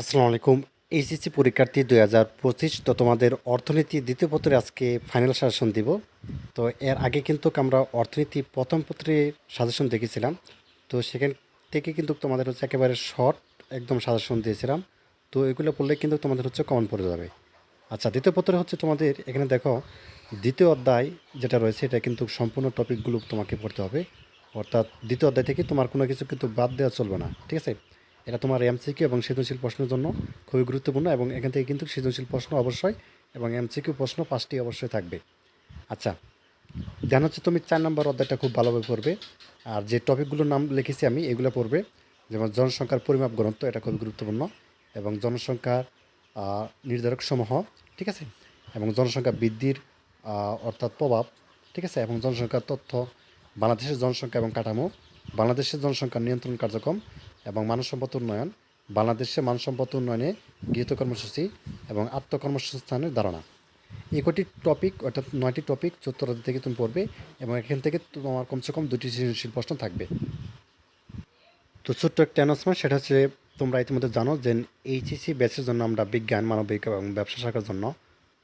আসসালামু আলাইকুম। এইচএসসি পরীক্ষার্থী দুই হাজার পঁচিশ, তো তোমাদের অর্থনীতি দ্বিতীয় পত্রে আজকে ফাইনাল সাজেশন দিব। তো এর আগে কিন্তু আমরা অর্থনীতি প্রথম পত্রে সাজেশন দেখেছিলাম। তো সেখান থেকে কিন্তু তোমাদের হচ্ছে একেবারে শর্ট একদম সাজেশন দিয়েছিলাম। তো এগুলো পড়লে কিন্তু তোমাদের হচ্ছে কমন পড়ে যাবে। আচ্ছা দ্বিতীয় পত্রে হচ্ছে তোমাদের এখানে দেখো, দ্বিতীয় অধ্যায় যেটা রয়েছে এটা কিন্তু সম্পূর্ণ টপিকগুলো তোমাকে পড়তে হবে। অর্থাৎ দ্বিতীয় অধ্যায় থেকে তোমার কোনো কিছু কিন্তু বাদ দেওয়া চলবে না, ঠিক আছে? এটা তোমার এমসিকিউ এবং সৃজনশীল প্রশ্নের জন্য খুবই গুরুত্বপূর্ণ এবং এখান থেকে কিন্তু সৃজনশীল প্রশ্ন অবশ্যই এবং এমসিকিউ প্রশ্ন পাঁচটি অবশ্যই থাকবে। আচ্ছা ধ্যান হচ্ছে তুমি চার নম্বর অধ্যায়টা খুব ভালোভাবে পড়বে। আর যে টপিকগুলোর নাম লিখেছি আমি, এগুলো পড়বে। যেমন জনসংখ্যার পরিমাপ গ্রন্থ, এটা খুবই গুরুত্বপূর্ণ। এবং জনসংখ্যার নির্ধারক সমূহ, ঠিক আছে? এবং জনসংখ্যা বৃদ্ধির অর্থাৎ প্রভাব, ঠিক আছে? এবং জনসংখ্যার তথ্য, বাংলাদেশের জনসংখ্যা এবং কাঠামো, বাংলাদেশের জনসংখ্যা নিয়ন্ত্রণ কার্যক্রম এবং মানব সম্পদ উন্নয়ন বাংলাদেশের মানব সম্পদ উন্নয়নে গৃহীত কর্মসূচি এবং আত্মকর্মসংস্থানের ধারণা। এই কটি টপিক অর্থাৎ নয়টি টপিক চতুর্থ থেকে তুমি পড়বে এবং এখান থেকে তোমার কমসে কম দুটি সৃজনশীল প্রশ্ন থাকবে। তো ছোট্ট একটা অ্যানাউন্সমেন্ট সেটা হচ্ছে তোমরা ইতিমধ্যে জানো যে এইচএসসি ব্যাচের জন্য আমরা বিজ্ঞান, মানবিক এবং ব্যবসা শাখার জন্য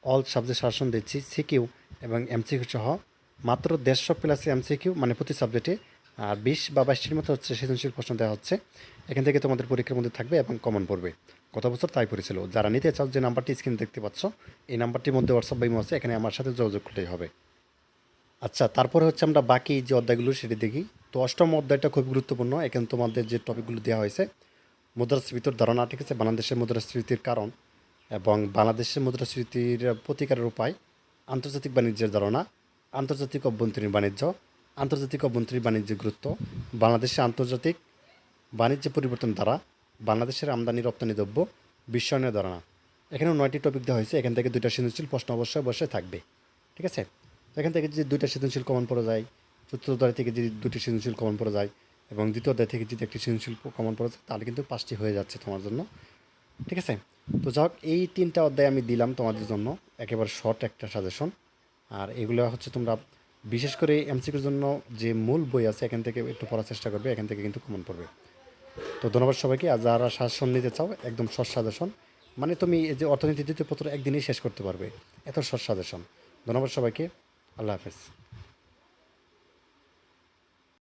অল সাবজেক্ট শাসন দিচ্ছি সিকিউ এবং এমসিকিউ সহ। মাত্র দেড়শো প্লাস এমসিকিউ মানে প্রতি সাবজেক্টে আর বিশ বা বাইশটির মতো হচ্ছে সৃজনশীল প্রশ্ন দেওয়া হচ্ছে। এখান থেকে তোমাদের পরীক্ষার মধ্যে থাকবে এবং কমন পড়বে। গত বছর তাই পড়েছিল। যারা নিতে চাও যে নাম্বারটি স্ক্রিনে দেখতে পাচ্ছ, এই নাম্বারটির মধ্যে হোয়াটসঅ্যাপ বাইমো আছে। এখানে আমার সাথে যোগাযোগ করলেই হবে। আচ্ছা তারপরে হচ্ছে আমরা বাকি যে অধ্যায়গুলো সেটি দেখি। তো অষ্টম অধ্যায়টা খুব গুরুত্বপূর্ণ। এখানে তোমাদের যে টপিকগুলো দেওয়া হয়েছে, মুদ্রাস্ফীতির ধারণা ঠিক আছে, বাংলাদেশের মুদ্রাস্ফীতির কারণ এবং বাংলাদেশের মুদ্রাস্ফীতির প্রতিকারের উপায়, আন্তর্জাতিক বাণিজ্যের ধারণা, আন্তর্জাতিক অভ্যন্তরীণ বাণিজ্য আন্তর্জাতিক অভ্যন্তরীণ বাণিজ্যের গুরুত্ব বাংলাদেশে আন্তর্জাতিক বাণিজ্য পরিবর্তন দ্বারা বাংলাদেশের আমদানি, রপ্তানি দ্রব্য বিশ্বায়নের ধারণা। এখানেও নয়টি টপিক দেওয়া হয়েছে, এখান থেকে দুইটা সৃজনশীল প্রশ্ন অবশ্যই অবশ্যই থাকবে, ঠিক আছে? এখান থেকে যদি দুইটা সৃজনশীল কমন পড়ে যায়, চতুর্থ অধ্যায় থেকে যদি দুটি সৃজনশীল কমন পড়ে যায় এবং দ্বিতীয় অধ্যায় থেকে যদি একটি সৃজনশীল কমন পড়ে যায়, তাহলে কিন্তু পাঁচটি হয়ে যাচ্ছে তোমার জন্য, ঠিক আছে? তো যাই হোক এই তিনটা অধ্যায় আমি দিলাম তোমাদের জন্য, একেবারে শর্ট একটা সাজেশন আর এগুলো হচ্ছে তোমরা বিশেষ করে এমসিকিউর জন্য যে মূল বই আছে, এখান থেকে একটু পড়ার চেষ্টা করবে, এখান থেকে কিন্তু কমন পড়বে। তো ধন্যবাদ সবাইকে, আর যারা শাসন নিতে চাও, একদম সৎসাদেশন মানে তুমি এই যে অর্থনীতি দ্বিতীয় পত্র একদিনেই শেষ করতে পারবে, এত সৎসাদেশন ধন্যবাদ সবাইকে, আল্লাহ হাফেজ।